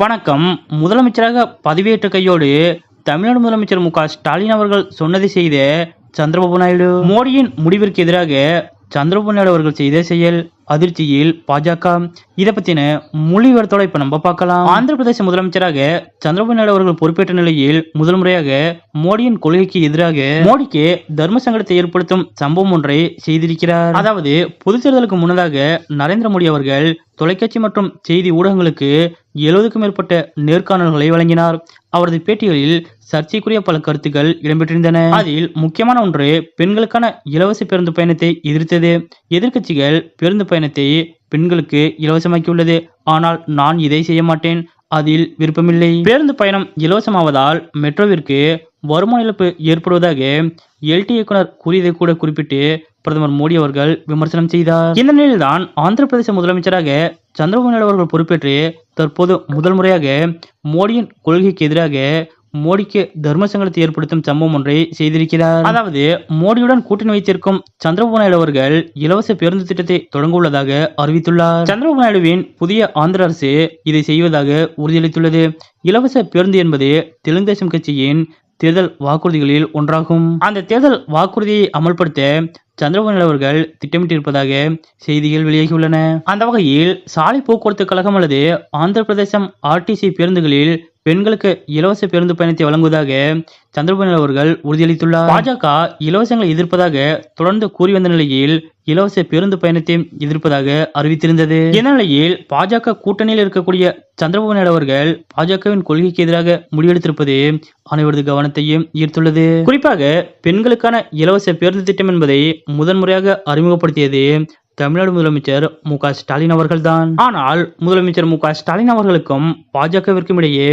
வணக்கம். முதலமைச்சராக பதவியேற்ற கையோடு தமிழ்நாடு முதலமைச்சர் மு ஸ்டாலின் அவர்கள் சொன்னதை செய்த சந்திரபாபு நாயுடு. மோடியின் முடிவிற்கு எதிராக சந்திரபாபு நாயுடு அவர்கள் செய்த செயல் அதிர்ச்சியில் பாஜக. இதை பத்தின மொழிவரத்தோட இப்ப நம்ம பார்க்கலாம். ஆந்திர பிரதேச முதலமைச்சராக சந்திரபாபு நாயுடு அவர்கள் பொறுப்பேற்ற நிலையில் முதல் முறையாக மோடியின் கொள்கைக்கு எதிராக மோடிக்கு தர்ம சங்கடத்தை ஏற்படுத்தும் சம்பவம் ஒன்றை செய்திருக்கிறார். அதாவது பொது தேர்தலுக்கு முன்னதாக நரேந்திர மோடி அவர்கள் தொலைக்காட்சி மற்றும் செய்தி ஊடகங்களுக்கு எழுபதுக்கும் மேற்பட்ட நேர்காணல்களை வழங்கினார். அவரது பேட்டிகளில் சர்ச்சைக்குரிய பல கருத்துக்கள் இடம்பெற்றிருந்தன. அதில் முக்கியமான ஒன்று பெண்களுக்கான இலவச பேருந்து பயணத்தை எதிர்த்தது. எதிர்க்கட்சிகள் பேருந்து பயணத்தை பெண்களுக்கு இலவசமாக்கியுள்ளது. ஆனால் நான் இதை செய்ய மாட்டேன். அதில் விருப்பமில்லை. பேருந்து பயணம் இலவசமாவதால் மெட்ரோவிற்கு வருமான இழப்பு ஏற்படுவதாக எல்டி இயக்குனர் கூறியதை கூட குறிப்பிட்டு பிரதமர் மோடி அவர்கள் விமர்சனம் செய்தார். இந்த நிலையில்தான் ஆந்திர பிரதேச முதலமைச்சராக சந்திரபாபு நாயுடு அவர்கள் பொறுப்பேற்று தற்போது முதல் முறையாக மோடியின் கொள்கைக்கு எதிராக மோடிக்கு தர்ம சங்கடத்தை ஏற்படுத்தும் சம்பவம் ஒன்றை செய்திருக்கிறார். அதாவது மோடியுடன் கூட்டணி வைத்திருக்கும் சந்திரபாபு நாயுடு அவர்கள் இலவச பேருந்து திட்டத்தை தொடங்க உள்ளதாக அறிவித்துள்ளார். சந்திரபாபு நாயுடுவின் புதிய ஆந்திர அரசு இதை செய்வதாக உறுதியளித்துள்ளது. இலவச பேருந்து என்பது தெலுங்கு தேசம் கட்சியின் தேர்தல் வாக்குறுதிகளில் ஒன்றாகும். அந்த தேர்தல் வாக்குறுதியை அமல்படுத்த சந்திரபாபு அவர்கள் திட்டமிட்டிருப்பதாக செய்திகள் வெளியாகியுள்ளன. அந்த வகையில் சாலை போக்குவரத்து கழகம் அல்லது ஆந்திர பிரதேசம் ஆர்டிசி பேருந்துகளில் பெண்களுக்கு இலவச பேருந்து பயணத்தை வழங்குவதாக சந்திரபாபு அவர்கள் உறுதியளித்துள்ளார். பாஜக இலவசங்களை எதிர்ப்பதாக தொடர்ந்து கூறி வந்த நிலையில் இலவச பேருந்து பயணத்தை எதிர்ப்பதாக அறிவித்திருந்தது. இந்நிலையில் பாஜக கூட்டணியில் இருக்கக்கூடிய சந்திரபாபு நாயுடு அவர்கள் பாஜகவின் கொள்கைக்கு எதிராக முடிவெடுத்திருப்பது அனைவரது கவனத்தையும் ஈர்த்துள்ளது. குறிப்பாக பெண்களுக்கான இலவச பேருந்து திட்டம் என்பதை முதன்முறையாக அறிமுகப்படுத்தியது தமிழ்நாடு முதலமைச்சர் மு க ஸ்டாலின் அவர்கள்தான். ஆனால் முதலமைச்சர் மு க ஸ்டாலின் அவர்களுக்கும் பாஜகவிற்கும் இடையே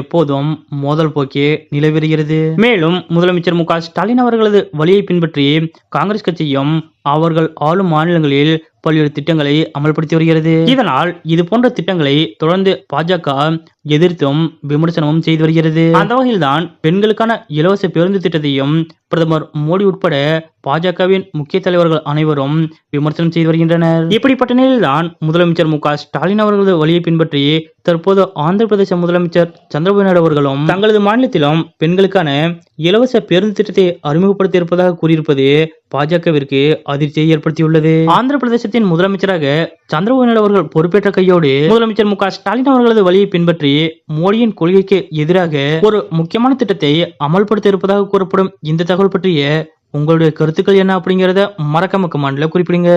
எப்போதும் மோதல் போக்கே நிலவருகிறது மேலும் முதலமைச்சர் மு க ஸ்டாலின் அவர்களது வழியை பின்பற்றி காங்கிரஸ் கட்சியும் அவர்கள் ஆளும் மாநிலங்களில் பல்வேறு திட்டங்களை அமல்படுத்தி வருகிறது. இதனால் இது போன்ற திட்டங்களை தொடர்ந்து பாஜக எதிர்த்தும் விமர்சனமும் செய்து வருகிறது. அந்த வகையில்தான் பெண்களுக்கான இலவச பேருந்து திட்டத்தையும் பிரதமர் மோடி உட்பட பாஜகவின் முக்கிய தலைவர்கள் அனைவரும் விமர்சனம் செய்து வருகின்றனர். இப்படிப்பட்ட நிலையில்தான் முதலமைச்சர் மு ஸ்டாலின் அவர்களது வழியை பின்பற்றி தற்போது ஆந்திர பிரதேச முதலமைச்சர் சந்திரபாபு நாயுடு அவர்களும் தங்களது மாநிலத்திலும் பெண்களுக்கான இலவச பேருந்து திட்டத்தை அறிமுகப்படுத்தி இருப்பதாக கூறியிருப்பது பாஜகவிற்கு அதிர்ச்சியை ஏற்படுத்தியுள்ளது. ஆந்திர பிரதேச பிரதேசத்தின் முதலமைச்சராக சந்திரபாபு அவர்கள் பொறுப்பேற்ற கையோடு முதலமைச்சர் மு ஸ்டாலின் அவர்களது வழியை பின்பற்றி மோடியின் கொள்கைக்கு எதிராக ஒரு முக்கியமான திட்டத்தை அமல்படுத்த இருப்பதாக கூறப்படும் இந்த தகவல் பற்றிய உங்களுடைய கருத்துக்கள் என்ன அப்படிங்கறத மறக்காம கமெண்ட்ல குறிப்பிடுங்க.